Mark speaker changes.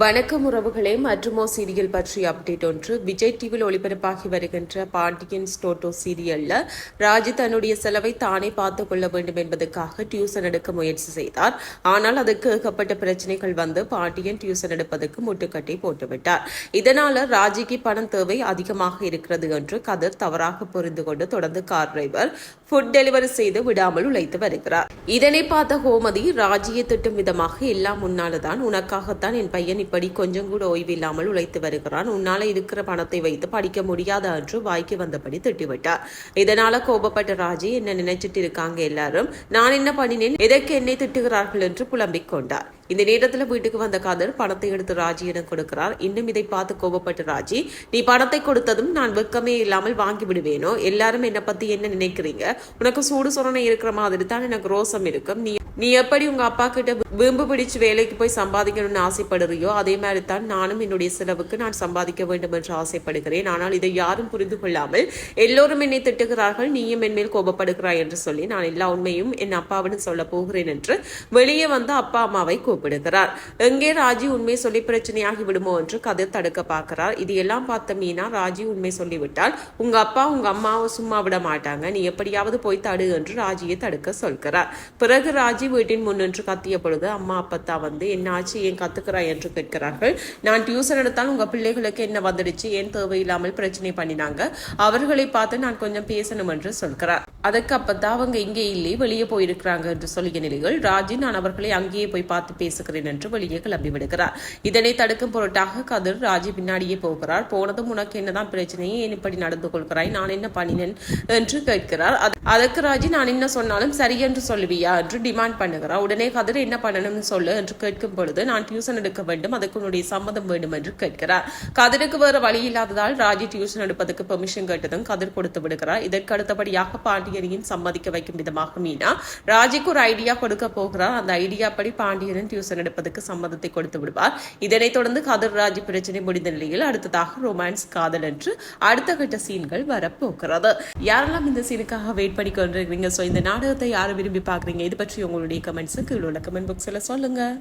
Speaker 1: வணக்கம் உறவுகளே மற்றுமோ சீரியல் பற்றிய அப்டேட் ஒன்று. விஜய் டிவியில் ஒளிபரப்பாகி வருகின்ற பாண்டியன் ஸ்டோட்டோ சீரியல்ல ராஜி தன்னுடைய செலவை தானே பார்த்து கொள்ள வேண்டும் என்பதற்காக டியூசன் எடுக்க முயற்சி செய்தார். ஆனால் அதுக்கு ஏகப்பட்ட பிரச்சனைகள் வந்து பாண்டியன் டியூசன் எடுப்பதற்கு முட்டுக்கட்டை போட்டுவிட்டார். இதனால ராஜிக்கு பணம் தேவை அதிகமாக இருக்கிறது என்று கதிர் தவறாக புரிந்து கொண்டு தொடர்ந்து கார் டிரைவர் ஃபுட் டெலிவரி செய்து விடாமல் உழைத்து வருகிறார். இதனை பார்த்த கோமதி ராஜியை திட்டும் விதமாக எல்லாம் முன்னால்தான் உனக்காகத்தான் என் பையன் இப்படி கொஞ்சம் கூட ஓய்வில்லாமல் உழைத்து வருகிறான். உன்னால இருக்கிற பணத்தை வைத்து படிக்க முடியாத என்று வாய்க்கு வந்தபடி திட்டிவிட்டார். இதனால கோபப்பட்ட ராஜி என்ன நினைச்சிட்டு இருக்காங்க எல்லாரும்? நான் என்ன பண்ணினேன்? எதற்கு என்னை திட்டுகிறார்கள்? என்று புலம்பிக் கொண்டார். இந்த நேரத்துல வீட்டுக்கு வந்த காதர் பணத்தை எடுத்து ராஜியிடம் கொடுக்கிறார். இன்னும் இதை பார்த்து கோபப்பட்ட ராஜி நீ பணத்தை கொடுத்ததும் நான் வெக்கமே இல்லாமல் வாங்கி விடுவேனோ? எல்லாரும் என்னை பத்தி என்ன நினைக்கிறீங்க? உனக்கு சூடு சொரணை இருக்கிற மாதிரி தான் எனக்கு ரோசம் இருக்கும். நீ நீ எப்படி உங்க அப்பா கிட்ட விரும்பு பிடிச்சு வேலைக்கு போய் சம்பாதிக்கணும்னு ஆசைப்படுறியோ அதே மாதிரி தான் நானும் என்னுடைய செலவுக்கு நான் சம்பாதிக்க வேண்டும் என்று ஆசைப்படுகிறேன். ஆனால் இதை யாரும் புரிந்து கொள்ளாமல் எல்லோரும் என்னை திட்டுகிறார்கள் நீயும் என் மேல் கோபப்படுகிறாய் என்று சொல்லி நான் எல்லா உண்மையும் என் அப்பாவிடம் சொல்ல போகிறேன் என்று வெளியே வந்து அப்பா அம்மாவை கூப்பிடுகிறார். எங்கே ராஜி உண்மை சொல்லி பிரச்சனையாகி விடுமோ என்று கதை தடுக்க பார்க்கிறார். இது எல்லாம் பார்த்த மீனா ராஜி உண்மை சொல்லிவிட்டால் உங்க அப்பா உங்க அம்மாவை சும்மா விட மாட்டாங்க. நீ எப்படியாவது போய் தடு என்று ராஜியை தடுக்க சொல்கிறார். பிறகு ராஜி வீட்டின் முன் நின்று கத்திய பொழுது அம்மா அப்பத்தா வந்து என்ன ஆச்சு? ஏன் கத்துக்கிறாய் என்று கேட்கிறார்கள். நான் டியூசன் எடுத்தால் உங்க பிள்ளைகளுக்கு என்ன வந்துடுச்சு? ஏன் தேவையில்லாமல் பிரச்சனை பண்ணினாங்க? அவர்களை பார்த்து நான் கொஞ்சம் பேசணும் என்று சொல்கிறார். அதுக்கு அப்பத்தா அவங்க இங்கே இல்லை வெளியே போயிருக்கிறாங்க என்று சொல்லிய நிலையில் ராஜி நான் அவர்களை அங்கேயே போய் பார்த்து பேசுகிறேன் என்று வெளியே கிளம்பி விடுகிறார். இதனை தடுக்கும் பொருட்டாக கதிர் ராஜி பின்னாடியே போகிறார். போனதும் உனக்கு என்னதான் பிரச்சனை? ஏன் இப்படி நடந்து கொள்கிறாய்? நான் என்ன பண்ணினேன்? என்று கேட்கிறார். அதற்கு ராஜி நான் என்ன சொன்னாலும் சரி என்று சொல்லுவியா? என்று டிமாண்ட் பண்ணுகிறார் உடனே கதிர் என்ன பண்ணணும்னு சொல்லு என்று கேட்கும் பொழுது நான் டியூஷன் எடுக்க வேண்டும் அதுக்கு உன்னுடைய சம்மதம் வேண்டும் என்று கேட்கிறார். கதிருக்கு வேறு வழி இல்லாததால் ராஜி டியூஷன் எடுப்பதற்கு பெர்மிஷன் கேட்டதும் கதிர் கொடுத்து விடுகிறார். இதற்கு அடுத்தபடியாக பாண்டியனையும் சம்மதிக்க வைக்கும் விதமாக மீனா ராஜிக்கு ஒரு ஐடியா கொடுக்க போகிறார். அந்த ஐடியா படி பாண்டியனும் டியூஷன் எடுப்பதற்கு சம்மதத்தை கொடுத்து விடுவார். இதனைத் தொடர்ந்து கதிர் ராஜி பிரச்சனை முடிந்த நிலையில் அடுத்ததாக ரொமான்ஸ் காதல் என்று அடுத்த கட்ட சீன்கள் வரப்போகிறது. யாரெல்லாம் இந்த சீனுக்காக வெயிட் பண்ணி கொண்டிருக்கிறீங்க ஸோ இந்த நாடகத்தை யார் விரும்பி பார்க்குறீங்க? இது பற்றி உங்களுடைய கமெண்ட்ஸை கீழே உள்ள கமெண்ட் பாக்ஸில் சொல்லுங்க.